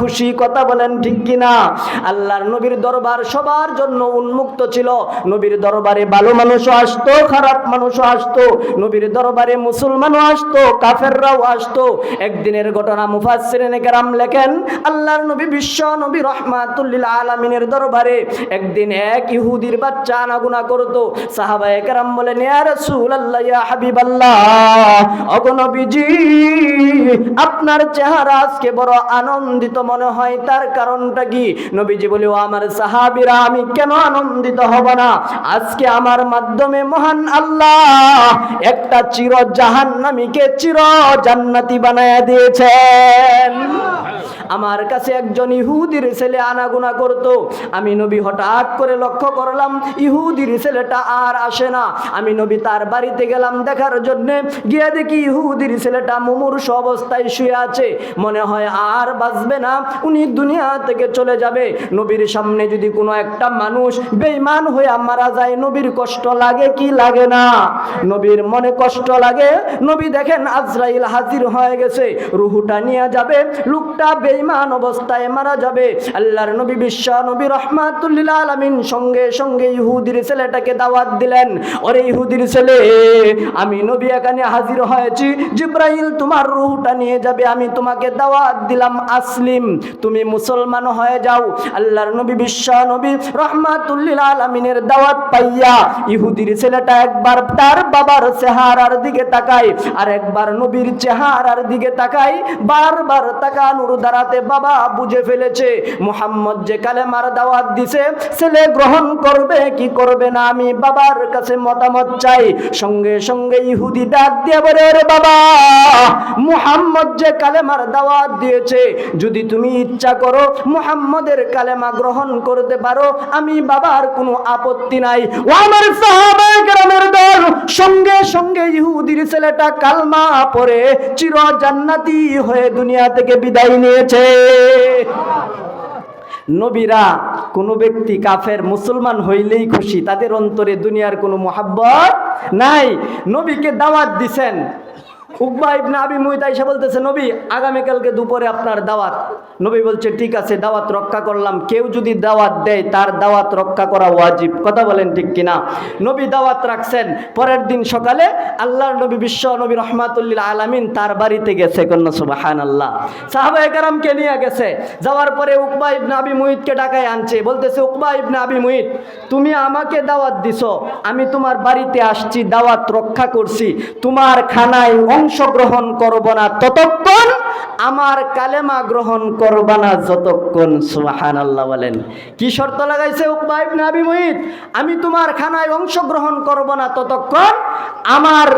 খুশি, কথা বলেন ঠিক কিনা? আল্লাহর নবীর দরবার সবার জন্য উন্মুক্ত ছিল। নবীর দরবারে ভালো মানুষও আসতো, খারাপ মানুষও আসতো। নবীর দরবারে মুসলমানও আসতো, কাফেররাও আসতো। একদিনের ঘটনা মুফাসসিরিনে কেরাম লেখেন, আল্লাহর নবী বিশ্ব নবী রহমাতুল্লিল আলামিনের দরবারে একদিন এক ইহুদির বাচ্চা আনাগুনা করতো। সাহাবায়ে কেরাম বলেন, ইয়া ইয়া হাবিবাল্লাহ অগনবীজি আপনার চেহারা আজকে বড় আনন্দিত মনে হয়, তার কারণটা কি? নবীজি বলে, ও আমার সাহাবিরা, আমি কেন আনন্দিত হব না? আজকে আমার মাধ্যমে মহান আল্লাহ একটা চির জাহান্নামীকে চির জান্নাতি বানায় দিয়েছেন। আমার কাছে একজন ইহুদির ছেলে আনাগুনা করত। আমি নবী হঠাৎ করে লক্ষ্য করলাম, ইহুদির ছেলেটা আর আসে না। আমি নবী তার বাড়িতে গেলাম দেখার জন্য। গিয়ে দেখি ইহুদির ছেলেটা মুমূর্ষ অবস্থায় শুয়ে আছে। মনে হয় আর বাঁচবে না, উনি দুনিয়া থেকে চলে যাবে। নবীর সামনে যদি কোনো একটা মানুষ বেঈমান হয়ে মারা যায়, নবীর কষ্ট লাগে কি লাগে না? নবীর মনে কষ্ট লাগে। নবী দেখেন আজরাইল হাজির হয়ে গেছে। রুহুটা নিয়ে যাবে, লোকটা বেঈমান অবস্থায় মারা যাবে। আল্লাহর নবী বিশ্ব নবী রহমাতুল্লিল আলামিন সঙ্গে সঙ্গে ইহুদির ছেলেটাকে দাওয়াত দিলেন। ওরে ইহুদির ছেলে, আমি নবী এখানে হাজির হয়েছি। জিব্রাইল, তোমার রুহটা নিয়ে যাবে, আমি তোমাকে দাওয়াত দিলাম। আসলিম, তুমি মুসলমান হয়ে যাও। আল্লাহর নবী বিশ্ব নবী রহমাতুল্লিল আলামিনের দাওয়াত পাইয়া ইহুদির ছেলেটা একবার তার বাবার চেহারার দিকে তাকায় আর একবার নবীর চেহারার দিকে তাকায়, বারবার তাকানোর দ্বারাতে বাবা বুঝে ফেলেছে। মোহাম্মদ যে কালেমার দাওয়াত দিছে, ছেলে গ্রহণ করবে কি করবে না, আমি বাবার কাছে মতামত চাই। সঙ্গে সঙ্গে ইহুদি ডাক দিয়ে বলে রে বাবা, মুহাম্মদ যে কালেমার দাওয়াত দিয়েছে, যদি তুমি ইচ্ছা করো মুহাম্মদের কালেমা গ্রহণ করতে পারো, আমি বাবার কোনো আপত্তি নাই। ও আমার সাহাবায়ে কেরামের দল, সঙ্গে সঙ্গে ইহুদির ছেলেটা কালমা পড়ে চির জান্নাতি হয়ে দুনিয়া থেকে বিদায় নিয়েছে। নবীরা কোনো ব্যক্তি কাফের, মুসলমান হইলেই খুশি। তাদের অন্তরে দুনিয়ার কোনো মোহাব্বত নাই। নবীকে দাওয়াত দিছেন। উকবা ইবনে আবি মুহিত আইসা বলতেছে, নবী, আগামীকালকে দুপুরে আপনার দাওয়াত। নবী বলছে, ঠিক আছে, দাওয়াত রক্ষা করলাম। কেউ যদি দাওয়াত দেয়, তার দাওয়াত রক্ষা করা ওয়াজিব। কথা বলেন ঠিক কিনা? নবী দাওয়াত রাখছেন, পরের দিন সকালে আল্লাহর নবী বিশ্ব নবী রহমাতুল্লিল আলামিন তার বাড়িতে গেছে। কন্যা সুবাহান আল্লাহ সাহাবা নিয়ে গেছে। যাওয়ার পরে উকবা ইবনে আবি মুহিতকে ডাকায় আনছে। বলতেছে, উকবা ইবনে আবি মুহিত তুমি আমাকে দাওয়াত দিছো। আমি তোমার বাড়িতে আসছি, দাওয়াত রক্ষা করছি। তোমার খানায় অংশগ্রহণ করব না ততক্ষণ আমার কালেমা গ্রহণ করব না যতক্ষণ সুহান আল্লাহ বলেন। কি শর্ত লাগাইছে আমি তোমার খানায় অংশগ্রহণ করব না ততক্ষণ, আমার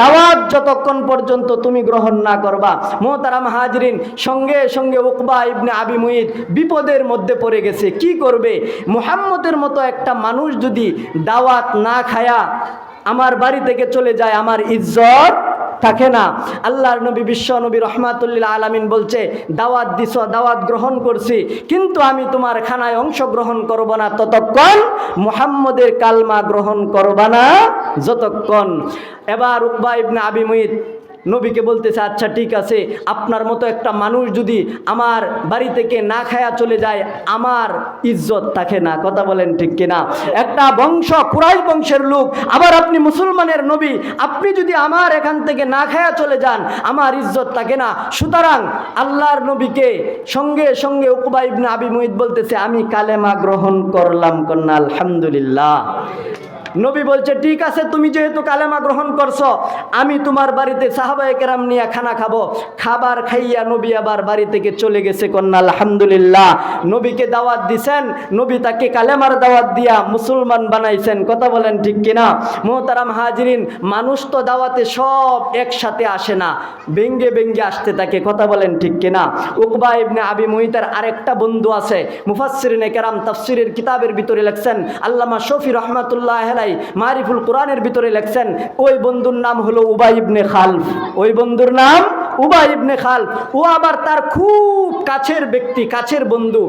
দাওয়াত যতক্ষণ পর্যন্ত তুমি গ্রহণ না করবা। মোহতারাম হাজরিন, সঙ্গে সঙ্গে উকবা ইবনে আবি মুহিত বিপদের মধ্যে পড়ে গেছে। কি করবে? মুহাম্মদের মতো একটা মানুষ যদি দাওয়াত না খায়া আমার বাড়ি থেকে চলে যায়, আমার ইজ্জত থাকে না। আল্লাহর নবী বিশ্ব নবী রহমাতুল্লিল আলামিন বলছে, দাওয়াত দিস দাওয়াত গ্রহণ করছি, কিন্তু আমি তোমার খানায় অংশগ্রহণ করব না। ততক্ষণ মুহাম্মদের কালমা গ্রহণ করবা না। যতক্ষণ। এবার উকবা ইবনে আবি মুহিত নবীকে বলতেছে আচ্ছা ঠিক আছে, আপনার মতো একটা মানুষ যদি আমার বাড়ি থেকে না খায়া চলে যায়, আমার ইজ্জত থাকে না। কথা বলেন ঠিক কিনা? একটা বংশ কুরাই বংশের লোক, আবার আপনি মুসলমানের নবী, আপনি যদি আমার এখান থেকে না খায়া চলে যান, আমার ইজ্জত থাকে না। সুতরাং আল্লাহর নবীকে সঙ্গে সঙ্গে উকবা ইবনে আবি মুহিত বলতেছে, আমি কালেমা গ্রহণ করলাম কন্যা, আলহামদুলিল্লাহ। নবী বলছে, ঠিক আছে, তুমি যেহেতু কালেমা গ্রহণ করছ, আমি তোমার বাড়িতে সাহাবায়ে কেরাম নিয়ে খানা খাব। খাবার খাইয়া নবী আবার বাড়ি থেকে চলে গেছে কন্যা, আলহামদুলিল্লাহ। নবীকে দাওয়াত দিছেন, নবী তাকে কালেমার দাওয়াত দিয়া মুসলমান বানাইছেন। কথা বলেন ঠিক কিনা? মোহতারাম হাজরিন, মানুষ তো দাওয়াতে সব একসাথে আসে না বেঙ্গে বেঙ্গে আসতে থাকে। কথা বলেন ঠিক কিনা? উকবা ইবনে আবি মুহিতার আরেকটা বন্ধু আছে, মুফাসসিরিনে কেরাম, তাফসিরের কিতাবের ভিতরে লেখছেন, আল্লামা শফি রহমাতুল্লাহ হেলাই মারিফুল কোরআনের ভিতরে লেখছেন, ওই বন্ধুর নাম হলো উবাই ইবনে খালফ। ওই বন্ধুর নাম উবাই ইবনে খালফ। ও আবার তার খুব কাছের ব্যক্তি, কাছের বন্ধু।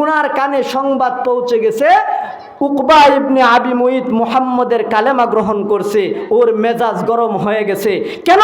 উনার কানে সংবাদ পৌঁছে গেছে, উকবা ইবনে আবি মুইত মুহাম্মদের কালেমা গ্রহণ করছে, ওর মেজাজ গরম হয়ে গেছে। কেন?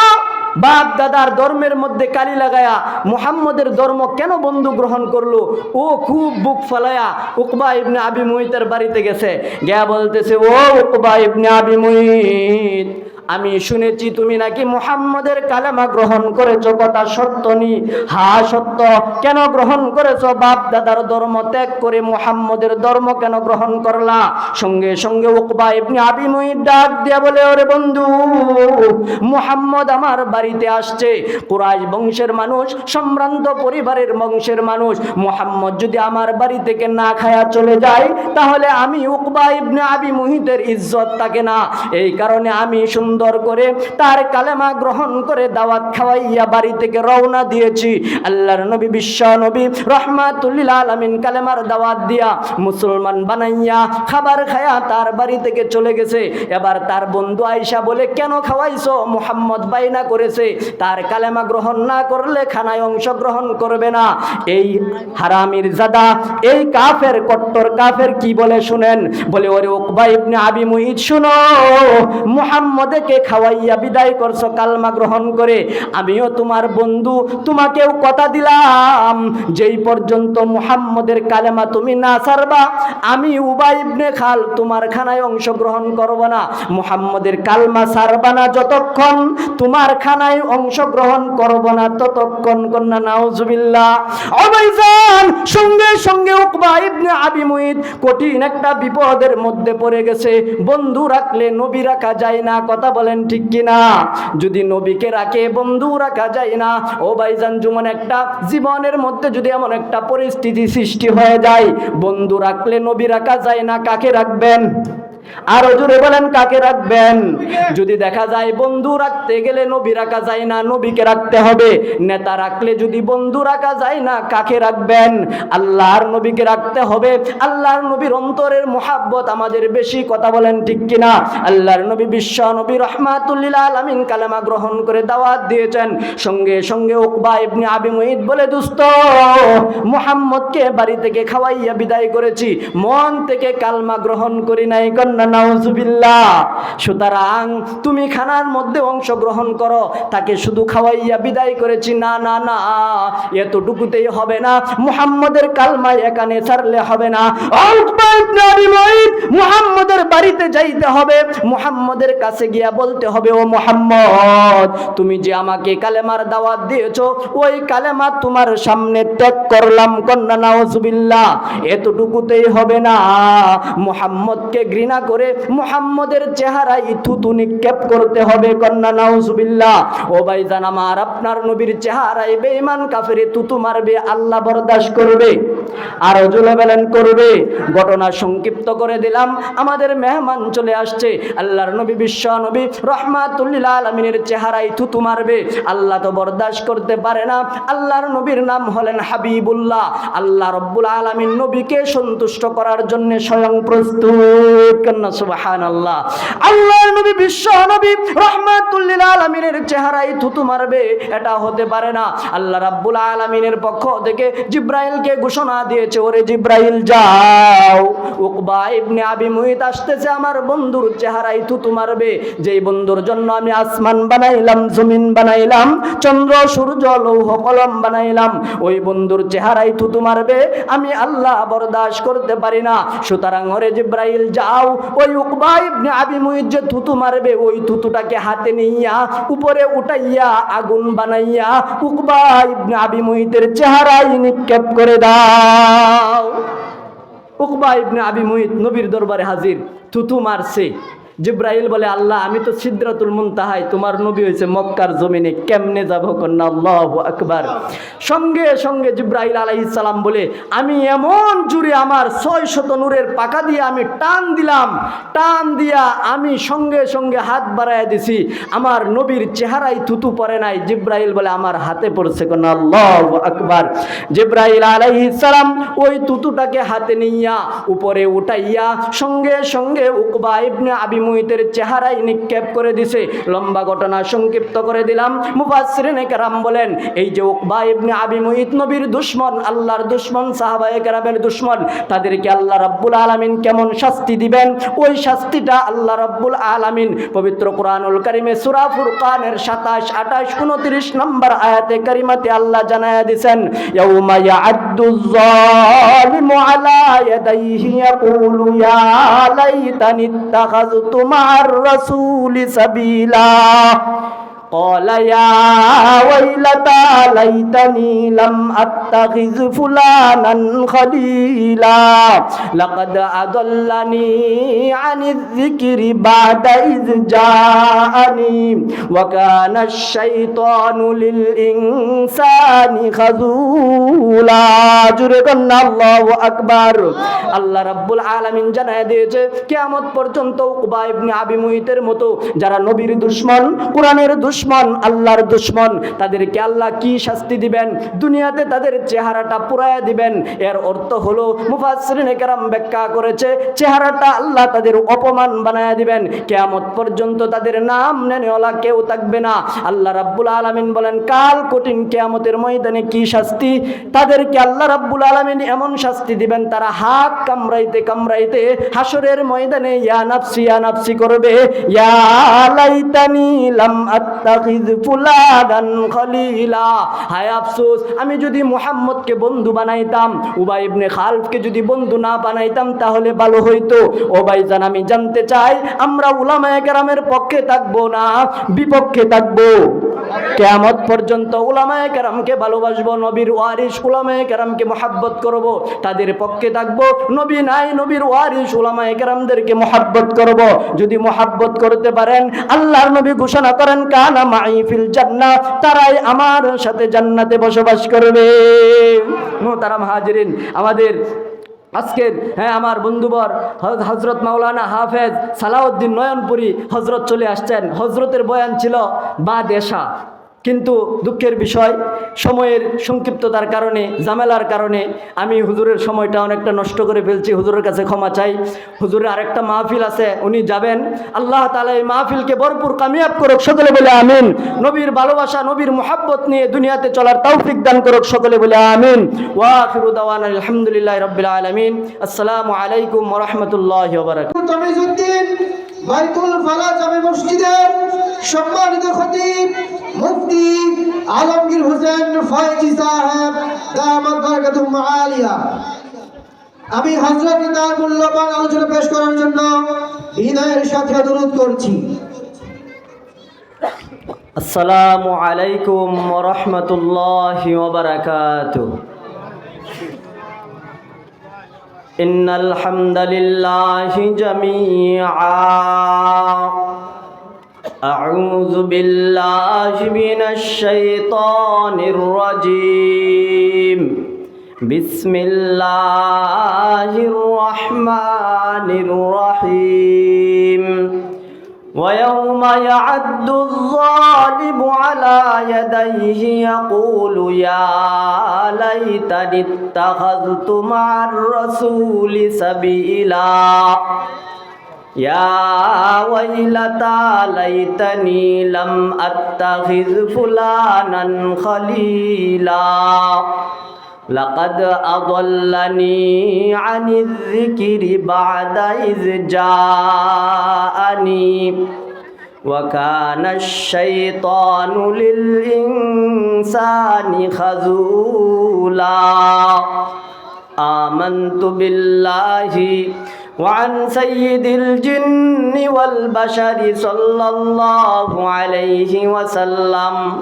বাপ দাদার ধর্মের মধ্যে কালি লাগায়া মুহাম্মদের ধর্ম কেন বন্ধু গ্রহণ করল? ও খুব বুক ফলায়া উকবা ইবনে আবি মুহিতের বাড়িতে গেছে। গিয়া বলতেছে, ও উকবা ইবনে আবি মুহিত আমি শুনেছি তুমি নাকি মুহাম্মদের কালেমা গ্রহণ করেছ, কথা সত্য নি? হা, সত্য। কেন গ্রহণ করেছ? বাপ দাদার ধর্ম ত্যাগ করে মুহাম্মদের ধর্ম কেন গ্রহণ করলা? সঙ্গে সঙ্গে উকবা ইবনে আবি ডাক দিয়া বলে, ওরে বন্ধু, মুহাম্মদ আমার বাড়িতে আসছে। কুরাইশ বংশের মানুষ, সম্ভ্রান্ত পরিবারের বংশের মানুষ। মুহাম্মদ যদি আমার বাড়ি থেকে না খায়া চলে যায়, তাহলে আমি উকবা ইবনে আবি মুহিতের ইজ্জত থাকে না। এই কারণে আমি সুন্দর করে তার কালেমা গ্রহণ করে দাওয়াত খাওয়াইয়া বাড়ি থেকে রওনা দিয়েছি। আল্লাহর নবী, বিশ্ব নবী, রহমাতুল্লিল আলামিন কালেমার দাওয়াত দিয়া মুসলমান বানাইয়া খাবার খায়া তার বাড়ি থেকে চলে গেছে। এবার তার বন্ধু আয়সা বলে, কেন খাওয়াইছো? মোহাম্মদ বাইনা করেছে। তার কালেমা গ্রহণ না করলে খানায় অংশগ্রহণ করবে না। এই হারামির জাদা, এই কাফের কট্টর কাফের কি বলে শুনেন? বলে, ওরে উকবা ইবনে আবি মুহিত শুনো। মুহাম্মদকে খাওয়াইয়া বিদায় করছ, কালমা গ্রহণ করে। আমিও তোমার বন্ধু, তোমাকেও কথা দিলাম। যেই পর্যন্ত মুহাম্মদের কালেমা তুমি না সারবা আমি উবাই ইবনে খাল তোমার খানায় অংশগ্রহণ করব না। মুহাম্মদের কালমা সারবা না যতক্ষণ, তোমার খানায় অংশগ্রহণ করব না ততক্ষণ, কন্যা, নাউজুবিল্লাহ। অবাইজান সঙ্গে সঙ্গে উকবা ইবনে আবি মুহিত কঠিন একটা বিপদের মধ্যে পড়ে গেছে। বন্ধু রাখলে নবী রাখা যায় না, কথা বলেন, ঠিক কিনা? যদি নবীকে রাখে, বন্ধু, রাখা যায় না। ও ভাইজান, যেমন একটা জীবনের মধ্যে যদি এমন একটা পরিস্থিতি সৃষ্টি হয়ে যায়, বন্ধু রাখলে নবী রাখা যায় না, কাকে রাখবেন? আরও জোরে বলেন, কাকে রাখবেন? যদি দেখা যায় বন্ধু রাখতে গেলে নবী রাখা যায় না, নবীকে রাখতে হবে। নেতা রাখলে যদি বন্ধু রাখা যায় না, কাকে রাখবেন? আল্লাহর নবীকে রাখতে হবে। আল্লাহর নবীর অন্তরের মোহাব্বত আমাদের বেশি, কথা বলেন ঠিক কিনা? আল্লাহর নবী বিশ্ব নবী রহমাতুল্লিল আলমিন কালেমা গ্রহণ করে দাওয়াত দিয়েছেন। সঙ্গে সঙ্গে উকবা ইবনে আবি মুহিত বলে, দুস্ত, মোহাম্মদকে বাড়ি থেকে খাওয়াইয়া বিদায় করেছি। মন থেকে কালমা গ্রহণ করি নাই, কন্যা। নাউজুবিল্লাহ। সুতরাং তুমি খানার মধ্যে অংশগ্রহণ করো, তাকে শুধু খাওয়াইয়া বিদায় করেছি। না না না, এতটুকুতেই হবে না। মুহাম্মদের কালমা এখানে ছাড়লে হবে না। মুহাম্মদের বাড়িতে যাইতে হবে। মুহাম্মদের কাছে গিয়া বলতে হবে, ও মুহাম্মদ, তুমি যে আমাকে কালেমার দাওয়াত দিয়েছ, ওই কালেমা তোমার সামনে ত্যাগ করলাম। কন্যা, নাউজুবিল্লাহ, এতটুকুতেই হবে না। মুহাম্মদকে ঘৃণা করে মুহাম্মদের চেহারায় থুতু নিক্ষেপ করতে হবে, কন্যা, নাউজুবিল্লাহ। ও ভাইজান, আমার আপনার নবীর চেহারায় বেঈমান কাফেরে তুতু মারবে, আল্লাহ বরদাস্ত করবে, আরও জুলে বেলেন করবে। ঘটনা সংক্ষিপ্ত করে দিলাম, আমাদের মেহমান চলে আসছে, আল্লাহর নবী, বিশ্ব নবী, রহমাতুল্লিল আলমিনের চেহারায় থুতু মারবে। আল্লাহ তো বরদাস্ত করতে পারে না, আল্লাহর নবীর নাম হলেন হাবিবুল্লাহ। আল্লাহ রব্বুল আলমিন নবীকে সন্তুষ্ট করার জন্য স্বয়ং প্রস্তুত কন্যা সুবাহান আল্লাহ নবী, বিশ্ব নবী রহমাতুল্লিল আলমিনের থুতু মারবে, এটা হতে পারে না। আল্লাহ রাব্বুল আলমিনের পক্ষ থেকে জিব্রাইলকে ঘোষণা দিয়েছে, ওরে জিব্রাইল, যাও। উকবা ইবনে আবি মুহিত আসতেছে, আমার বন্ধুর চেহারায় থুতু মারবে। যেই বন্ধুর জন্য আমি আসমান বানাইলাম, জমিন বানাইলাম, চন্দ্র, সূর্য, লৌহ, কলম বানাইলাম, ওই বন্ধুর চেহারায় থুতু মারবে। আমি আল্লাহ বরদাস্ত করতে পারি না। সুতরাং ওরে জিব্রাইল, যাও ওই উকবা ইবনে আবি মুহিত যে থুতু মারবে, ওই থুতুটাকে হাতে নিয়া, উপরে উঠাইয়া, আগুন বানাইয়া উকবা ইবনে আবি মুহিতের চেহারায় নিক্ষেপ করে দাও। উকবা ইবনে আবি মুহিত নবীর দরবারে হাজির, থুতু মারছে। জিব্রাইল বলে, আল্লাহ, আমি তো সিদ্রাতুল মুনতাহাই, তোমার নবী হয়েছে মক্কার জমিনে, কেমনে যাব কন্যা? আল্লাহ আকবার। সঙ্গে সঙ্গে জিব্রাইল আলাইহিস বলে, আমি এমন জুড়ে আমার ছয় শত নূরের পাকা দিয়ে আমি টান দিলাম, টান দিয়া আমি সঙ্গে সঙ্গে হাত বাড়াইয়া দিছি। আমার নবীর চেহারায় থুতু পরে নাই। জিব্রাইল বলে, আমার হাতে পড়ছে কন্যা, আল্লাহ আকবার। জিব্রাইল আলাইহিস ওই তুতুটাকে হাতে নিয়া উপরে উঠাইয়া সঙ্গে সঙ্গে উকবা ইবনে আবি মুহিতের চেহারাই নিক্ষেপ করে দিছে। লম্বা ঘটনা সংক্ষিপ্ত করে দিলাম। মুফাসসিরিনে কেরাম বলেন, এই যে উকবা ইবনে আবি মুহিত নবীর দুশ্মন, আল্লাহর দুশ্মন সাহাবায়ে কেরামের দুশ্মন, তাদেরকে আল্লাহ রাব্বুল আলামিন কেমন শাস্তি দিবেন? ওই শাস্তিটা আল্লাহ রাব্বুল আলামিন পবিত্র কোরআনুল কারিমে সূরা ফুরকানের 27 28 29 নম্বর আয়াতে কারিমাতে আল্লাহ জানায়া দিবেন ইয়াউমা ইয়া'আদ্দু ইয়াদাইহি ইয়াকুলু ইয়া লাইতানি ইত্তাখাযতু মা'আর রাসূলি সাবিলা قال يا ويلتى ليتني لم أتخذ فلانا خليلا لقد أضلني عن الذكر بعد إذ جاءني وكان الشيطان للإنسان خذولا جرقنا الله أكبر আল্লাহ রাব্বুল আলামিন জানায় দিয়েছে কিয়ামত পর্যন্ত উকবা ইবনে আবি মুহিতের মতো যারা নবীর দুশ্মন কোরআনের দুশ্মন আল্লাহর দুশ্মন। তাদেরকে আল্লাহ কি শাস্তি দিবেন? দুনিয়াতে তাদের চেহারাটা পুরায়া দিবেন। এর অর্থ হলো, মুফাসসিরিনে কেরাম ব্যাখ্যা করেছে, চেহারাটা আল্লাহ তাদের অপমান বানায়া দিবেন। কিয়ামত পর্যন্ত তাদের নাম নেনেওয়ালা কেউ থাকবে না। আল্লাহ রাব্বুল আলামিন বলেন, কাল কঠিন কিয়ামতের ময়দানে কি শাস্তি? তাদেরকে আল্লাহ রাব্বুল আলামিন এমন শাস্তি দিবেন, তারা হাত কামড়াইতে কামড়াইতে হাসরের ময়দানে, ইয়া নাফসি ইয়া নাফসি করবে, ইয়া লাইতানি লাম আমি যদি মুহাম্মদকে বন্ধু বানাইতাম, উবাই ইবনে খালফকে যদি বন্ধু না বানাইতাম, তাহলে ভালো হইতো। ও ভাইজান আমি জানতে চাই, আমরা উলামায়ে কেরামের পক্ষে থাকব না বিপক্ষে থাকব? কেয়ামত পর্যন্ত উলামায়ে কেরামকে ভালোবাসবো, নবীর ওয়ারিস উলামায়ে কেরামকে মহাব্বত করব। তাদের পক্ষে থাকব, নবী নাই, নবীর ওয়ারিস উলামায়ে কেরামদেরকে মহাব্বত করব। যদি মহাব্বত করতে পারেন, আল্লাহর নবী ঘোষণা করেন, কানা মাই ফিল জান্নাহ তারাই আমার সাথে জান্নাতে বসবাস করবে। তারা হাজিরিন আমাদের আজকের হ্যাঁ আমার বন্ধুবর হজ- হজরত মাওলানা হাফেজ সালাউদ্দিন নয়নপুরি হজরত চলে আসছেন। হজরতের বয়ান ছিল, বা দেশা। কিন্তু দুঃখের বিষয়, সময়ের সংক্ষিপ্ততার কারণে, ঝামেলার কারণে আমি হুজুরের সময়টা অনেকটা নষ্ট করে ফেলছি। হুজুরের কাছে ক্ষমা চাই। হুজুরের আরেকটা মাহফিল আছে, উনি যাবেন। আল্লাহ তালা এই মাহফিলকে ভরপুর কামিয়াব করুক, সকলে বলে আমিন। নবীর ভালোবাসা, নবীর মোহাব্বত নিয়ে দুনিয়াতে চলার তৌফিক দান করুক, সকলে বলে আমিন। ওয়াখিরু দাওয়ানা আলহামদুলিল্লাহ রবিল আলমিন। আসসালামু আলাইকুম রহমতুল্লাহ বাইতুল ফালা জামে মসজিদের সম্মানিত খতিব মুফতি আলমগীর হোসেন ফয়েজি সাহেব, দামাত বারাকাতুম আলিয়া আমি হযরত তার মূল্যবান আলোচনা পেশ করার জন্য বিনয়ের সাথে অনুরোধ করছি। আসসালামু আলাইকুম রহমতুল্লাহ বারাকাতুহ। إن الحمد لله جميعا. أعوذ بالله من الشيطان الرجيم. بسم الله الرحمن الرحيم. ويوم يعد الظالم على يديه يقول يا ليتني اتخذت مع الرسول سبيلا. يا ويلتى ليتني لم أتخذ فلانا خليلا. لقد أضلني عن الذكر بعد إذ جاءني وكان الشيطان للإنسان خذولا آمنت بالله وعن سيد الجن والبشر صلى الله عليه وسلم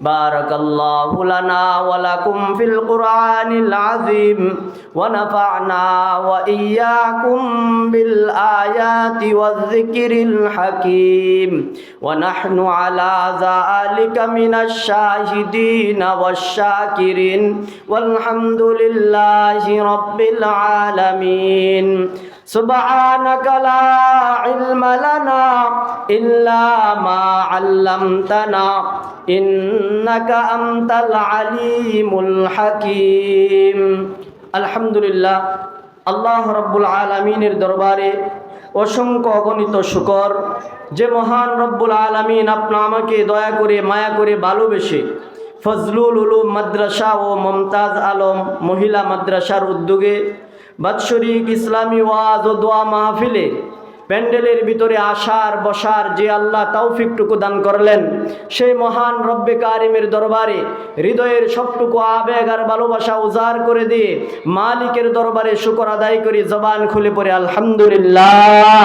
بارك الله لنا ولكم في القرآن العظيم ونفعنا وإياكم بالآيات والذكر الحكيم ونحن على ذلك من الشاهدين والشاكرين والحمد لله رب العالمين سبحانك لا علم لنا إلا ما علمتنا إنك أنت العليم الحكيم الحمد لله আল্লাহ রব্বুল আলমিনের দরবারে অসংখ্য অগণিত শুকর যে মহান রব্বুল আলমিন আপনা আমাকে দয়া করে মায়া করে ভালোবেসে ফজলুল উলুম মাদ্রাসা ও মমতাজ আলম মহিলা মাদ্রাসার উদ্যোগে বাৎসরিক ইসলামী ওয়াজ ও দোয়া মাহফিলে প্যান্ডেলের ভিতরে আসার বসার যে আল্লাহ তৌফিকটুকু দান করলেন, সেই মহান রব্বে কারিমের দরবারে হৃদয়ের সবটুকু আবেগ আর ভালোবাসা উজাড় করে দিয়ে মালিকের দরবারে শুকর আদায় করি, জবান খুলে পড়ে, আলহামদুলিল্লাহ।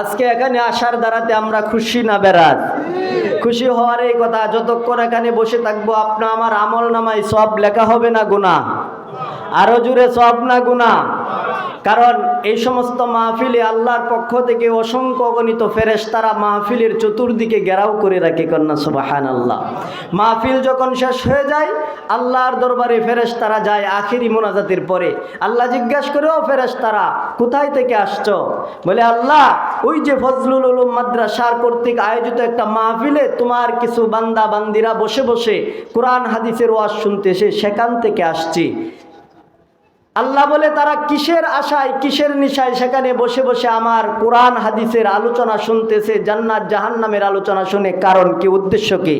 আজকে এখানে আসার দ্বারাতে আমরা খুশি না বেড়াত খুশি হওয়ার এই কথা, যতক্ষণ এখানে বসে থাকব আপনা আমার আমল নামায় সব লেখা হবে না গুণা আরও জুড়ে সব না গুণা কারণ এই সমস্ত মাহফিলে আল্লাহর পক্ষ থেকে অসংখ্য অগণিত ফেরেশতারা মাহফিলের চতুর্দিকে ঘেরাও করে রাখে কন্যা সুবাহান আল্লাহ মাহফিল যখন শেষ হয়ে যায়, আল্লাহর দরবারে ফেরেশতারা যায় আখিরি মোনাজাতের পরে। আল্লাহ জিজ্ঞাসা করেও ফেরেশতারা, কোথায় থেকে আসছ? বলে, আল্লাহ, ওই যে ফজলুল উলুম মাদ্রাসার কর্তৃক আয়োজিত একটা মাহফিলে তোমার কিছু বান্দা বান্দিরা বসে বসে কোরআন, হাদিসের ওয়াজ শুনতেছে, সেখান থেকে আসছি। আল্লাহ বলে, তারা কিসের আশায়, কিসের নিশায় সেখানে বসে বসে আমার কোরআন, হাদিসের আলোচনা শুনতেছে, জান্নাত, জাহান্নামের আলোচনা শুনে। কারণ কি, উদ্দেশ্য কি?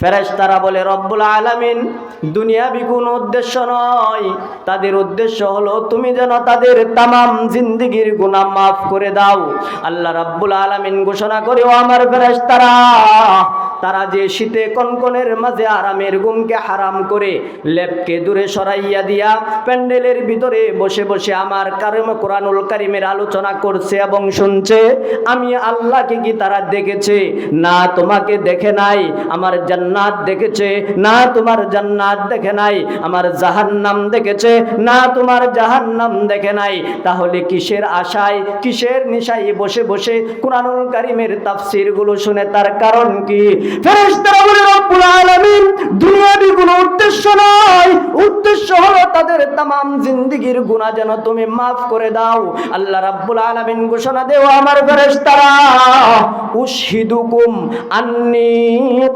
ফেরেশ তারা বলে, রব্বুল আলামিন দুনিয়াবি কোনো উদ্দেশ্য নয়। তাদের উদ্দেশ্য হলো, তুমি যেন তাদের তামাম জিন্দিগির গুনাহ মাফ করে দাও। আল্লাহ রাব্বুল আলামিন ঘোষণা করে, ও আমার ফেরেশ তারা তারা যে শীতে কনকনের মাঝে আরামের ঘুমকে হারাম করে, লেপকে দূরে সরাইয়া দিয়া, প্যান্ডেলের ভিতরে বসে বসে আমার কারিম কোরআনুল কারিমের আলোচনা করছে এবং শুনছে, আমি আল্লাহকে কি তারা দেখেছে? না, তোমাকে দেখে নাই, আমার জান্নাত দেখেছে। না, তোমার জান্নাত দেখে নাই, আমার জাহান্নাম দেখেছে। না, তোমার জাহান্নাম দেখে নাই। তাহলে কিসের আশায়, কিসের নিশায় বসে বসে কোরআনুল কারিমের তাফসিরগুলো শুনে তার কারণ কি? ফেরেশতারা বলে, রব্বুল আলামিন, দুনিয়াবি কোনো উদ্দেশ্য নয়। উদ্দেশ্য হলো তাদের তামাম জিন্দিগির গুনাহ যেন তুমি মাফ করে দাও। আল্লাহ রাব্বুল আলামিন ঘোষণা দেও, আমার ফেরেশতারা, উশহিদুকুম আন্নি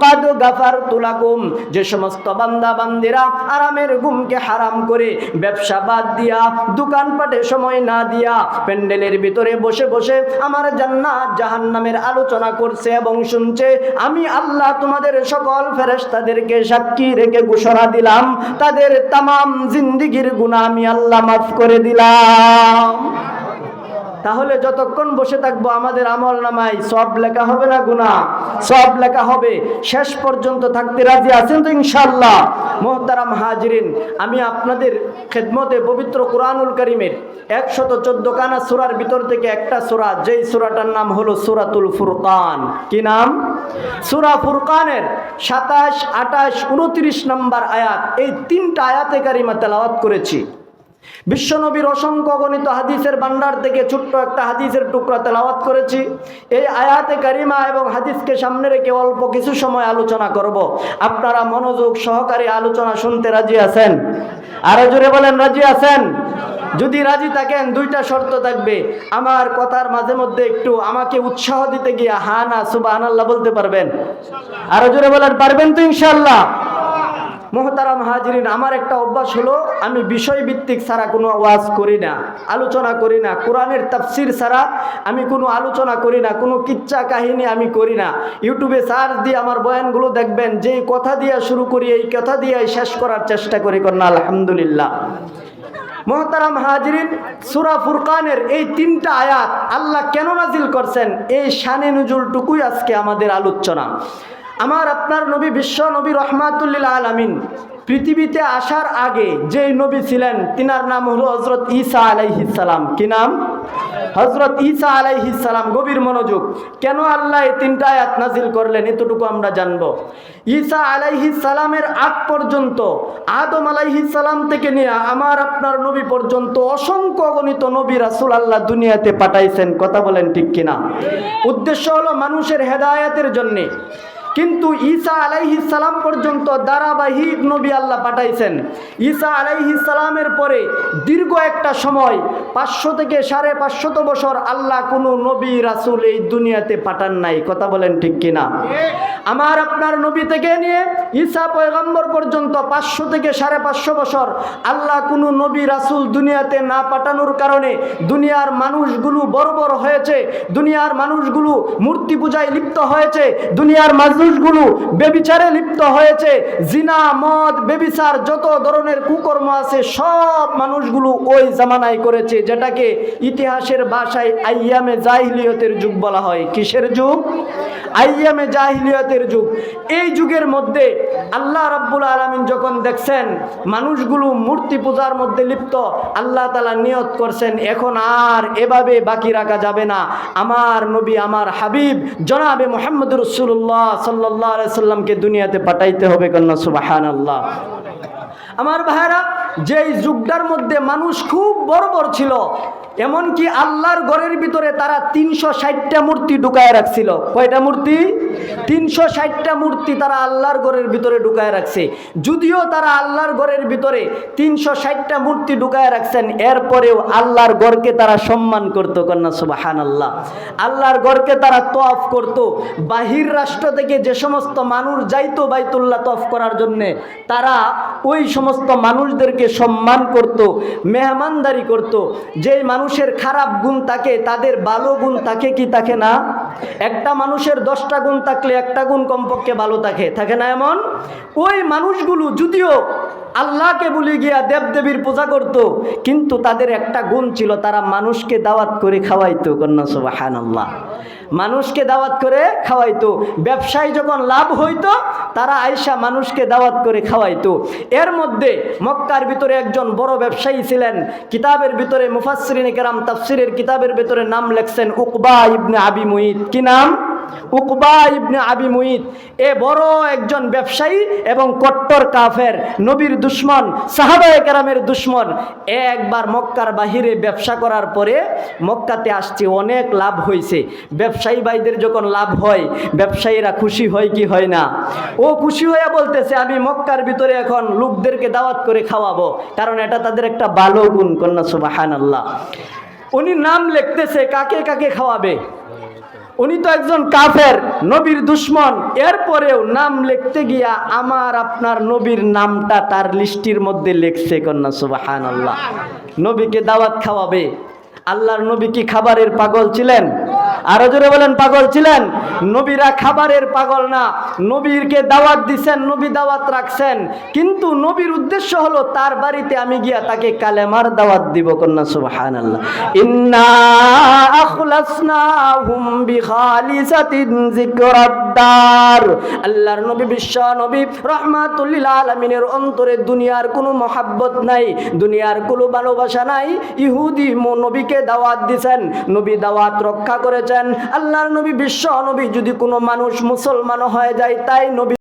কাদ গাফারতু লাকুম। যে সমস্ত বান্দা বান্দিরা আরামের ঘুমকে হারাম করে ব্যবসা বাদ দিয়া, দোকানপাটে সময় না দিয়া, প্যান্ডেলের ভিতরে বসে বসে আমার জান্নাত জাহান্নামের আলোচনা করছে এবং শুনছে, আমি আল্লাহ তোমাদের সকল ফেরেশতাদেরকে সাক্ষী রেখে ঘোষণা দিলাম, তাদের তামাম জিন্দিগির গুনাহ আমি আল্লাহ মাফ করে দিলাম। তাহলে যতক্ষণ বসে থাকব আমাদের আমল নামায় সব লেখা হবে না গুণা সব লেখা হবে। শেষ পর্যন্ত থাকতে রাজি আছেন তো ইনশাল্লাহ মোহতারাম হাজরিন, আমি আপনাদের খেদমতে পবিত্র কোরআনুল করিমের একশত চোদ্দ কানা সুরার ভিতর থেকে একটা সুরা, যেই সুরাটার নাম হলো সুরাতুল ফুরকান। কি নাম? সুরা ফুরকানের সাতাশ, আঠাশ, উনত্রিশ নম্বর আয়াত, এই তিনটা আয়াতে কারিমা তেলাওয়াত করেছি। বিশ্বনবীর অসংখ্য গণিত হাদিসের ভান্ডার থেকে ছোট্ট একটা হাদিসের টুকরা তেলাওয়াত করেছি। এই আয়াতে কারিমা এবং হাদিসকে সামনে রেখে অল্প কিছু সময় আলোচনা করব। আপনারা মনোযোগ সহকারে আলোচনা শুনতে রাজি আছেন? আরও জোরে বলেন, রাজি আছেন? যদি রাজি থাকেন, দুইটা শর্ত থাকবে। আমার কথার মাঝে মধ্যে একটু আমাকে উৎসাহ দিতে গিয়ে, হা না সুবাহ বলতে পারবেন। আরও জোরে বলেন, পারবেন তো ইনশাল্লাহ মোহতারাম হাজরিন, আমার একটা অভ্যাস হলো, আমি বিষয়ভিত্তিক ছাড়া কোনো ওয়াজ করি না, আলোচনা করি না, কোরআনের তাফসির ছাড়া আমি কোনো আলোচনা করি না, কোনো কিচ্ছা কাহিনী আমি করি না। ইউটিউবে সার্চ দিয়ে আমার বয়ানগুলো দেখবেন যেই কথা দিয়ে শুরু করি, এই কথা দিয়ে শেষ করার চেষ্টা করি, কন্যা আলহামদুলিল্লাহ। মোহতারাম হাজরিন, সুরা ফুরকানের এই তিনটা আয়াত আল্লাহ কেন নাজিল করছেন? এই শানে নুজুলটুকুই আজকে আমাদের আলোচনা। আমার আপনার নবী বিশ্ব নবী রহমাতুল্লিল আলমিন পৃথিবীতে আসার আগে যে নবী ছিলেন, তিনার নাম হলো হজরত ঈসা আলাইহিসালাম কি নাম? হজরত ঈসা আলাইহিসালাম গভীর মনোযোগ। কেন আল্লাহ এই তিনটা আয়াত নাজিল করলেন? এতটুকু আমরা জানব। ঈসা আলাইহিসালামের আগ পর্যন্ত, আদম আলাইহিসালাম থেকে নিয়ে আমার আপনার নবী পর্যন্ত অসংখ্য অগণিত নবী রাসুল আল্লাহ দুনিয়াতে পাঠাইছেন। কথা বলেন ঠিক কিনা? উদ্দেশ্য হলো মানুষের হেদায়াতের জন্যে। কিন্তু ঈসা আলাইহিস সালাম পর্যন্ত ধারাবাহিক নবী আল্লাহ পাঠাইছেন। ঈসা আলাইহিস সালামের পরে দীর্ঘ একটা সময়, পাঁচশো থেকে সাড়ে পাঁচশত বছর আল্লাহ কোনো নবী, রাসূল এই দুনিয়াতে পাঠান নাই। কথা বলেন ঠিক কিনা? আমার আপনার নবী থেকে নিয়ে ঈসা পয়গম্বর পর্যন্ত পাঁচশো থেকে সাড়ে পাঁচশো বছর আল্লাহ কোনো নবী, রাসুল দুনিয়াতে না পাঠানোর কারণে দুনিয়ার মানুষগুলো বড় বড় হয়েছে, দুনিয়ার মানুষগুলো মূর্তি পূজায় লিপ্ত হয়েছে, দুনিয়ার মানুষগুলো বেবিচারে লিপ্ত হয়েছে, জিনা, মদ, বেবিচার যত ধরনের কুকর্ম আছে, সব মানুষগুলো ওই জামানায় করেছে, যেটাকে ইতিহাসের ভাষায় আইয়ামে জাহিলিয়তের যুগ বলা হয়। কিসের যুগ? আইয়ামে জাহিলিয়াতের যুগ। এই যুগের মধ্যে আল্লাহ রাব্বুল আলমিন যখন দেখছেন মানুষগুলো মূর্তি পূজার মধ্যে লিপ্ত, আল্লাহ তালা নিয়ত করছেন, এখন আর এভাবে বাকি রাখা যাবে না। আমার নবী, আমার হাবিব, জনাবে মোহাম্মদ রসুল্লাহ সাল্লাহ সাল্লামকে দুনিয়াতে পাঠাইতে হবে কন্যা সুবাহান আল্লাহ আমার ভাইরা যেই যুগটার মধ্যে মানুষ খুব বড় বড় ছিল, এমনকি আল্লাহর ঘরের ভিতরে তারা তিনশো ষাটটা মূর্তি ঢুকায় রাখছিল। কয়টা মূর্তি? তিনশো ষাটটা মূর্তি তারা আল্লাহর ঘরের ভিতরে ঢুকায় রাখছে। যদিও তারা আল্লাহর ঘরের ভিতরে তিনশো ষাটটা মূর্তি ঢুকায় রাখছেন, এরপরেও আল্লাহর গড়কে তারা সম্মান করতো, কন্যা সুবাহান আল্লাহ আল্লাহর গড়কে তারা তফ করত। বাহির রাষ্ট্র থেকে যে সমস্ত মানুষ যাইতো বাইতুল্লাহ তফ করার জন্যে, তারা ওই সমস্ত মানুষদেরকে সম্মান করত, মেহমানদারি করত। যেই মানুষের খারাপ গুণ থাকে, তাদের ভালো গুণ থাকে কি থাকে না? একটা মানুষের দশটা গুণ থাকলে একটা গুণ কমপক্ষে ভালো থাকে থাকে না এমন? ওই মানুষগুলো যদিও আল্লাহকে বলে গিয়া দেবদেবীর পূজা করত, কিন্তু তাদের একটা গুণ ছিল, তারা মানুষকে দাওয়াত করে খাওয়াইতো, কন্যা সুবাহান আল্লাহ মানুষকে দাওয়াত করে খাওয়াইতো। ব্যবসায় যখন লাভ হইতো, তারা আয়সা মানুষকে দাওয়াত করে খাওয়াইতো। এর মধ্যে মক্কার ভিতরে একজন বড় ব্যবসায়ী ছিলেন। কিতাবের ভিতরে মুফাসরিন কেরাম তাফসিরের কিতাবের ভিতরে নাম লেখছেন উকবা ইবনে আবি মুহিত কি নাম? উকবা ইবনে আবি মুহিত এ বড় একজন ব্যবসায়ী এবং কট্টর কাফের, নবীর দুশ্মন, সাহাবায়ে কেরামের দুশ্মন। একবার মক্কার বাহিরে ব্যবসা করার পরে মক্কাতে আসছে, অনেক লাভ হয়েছে ব্যবসায়ী ভাইদের যখন লাভ হয়, ব্যবসায়ীরা খুশি হয় কি হয় না? ও খুশি হয়ে বলতেছে, আমি মক্কার ভিতরে এখন লোকদেরকে দাওয়াত করে খাওয়াবো, কারণ এটা তাদের একটা ভালো গুণ, কন্যা সুবাহান আল্লাহ উনি নাম লিখতেছে, কাকে কাকে খাওয়াবে? উনি তো একজন কাফের, নবীর দুশ্মন। এরপরেও নাম লিখতে গিয়া আমার আপনার নবীর নামটা তার লিস্টির মধ্যে লিখছে কন্যা সুবাহান আল্লাহ নবীকে দাওয়াত খাওয়াবে। আল্লাহর নবী কি খাবারের পাগল ছিলেন? আরও জোরে বলেন, পাগল ছিলেন? নবীরা খাবারের পাগল না। নবীরকে দাওয়াত দিছেন, নবী দাওয়াত রাখছেন। কিন্তু নবীর উদ্দেশ্য হলো, তার বাড়িতে আমি গিয়া তাকে কালেমার দাওয়াত দিব, কন্যা আল্লাহর নবী বিশ্ব নবী অন্তরে দুনিয়ার কোনো মহাব্বত নাই, দুনিয়ার কোনো ভালোবাসা নাই। ইহুদি নবীকে দাওয়াত দিছেন। নবী দাওয়াত রক্ষা করেছেন। আল্লাহর নবী বিশ্ব নবী যদি কোনো মানুষ মুসলমান হয়ে যায় তাই নবী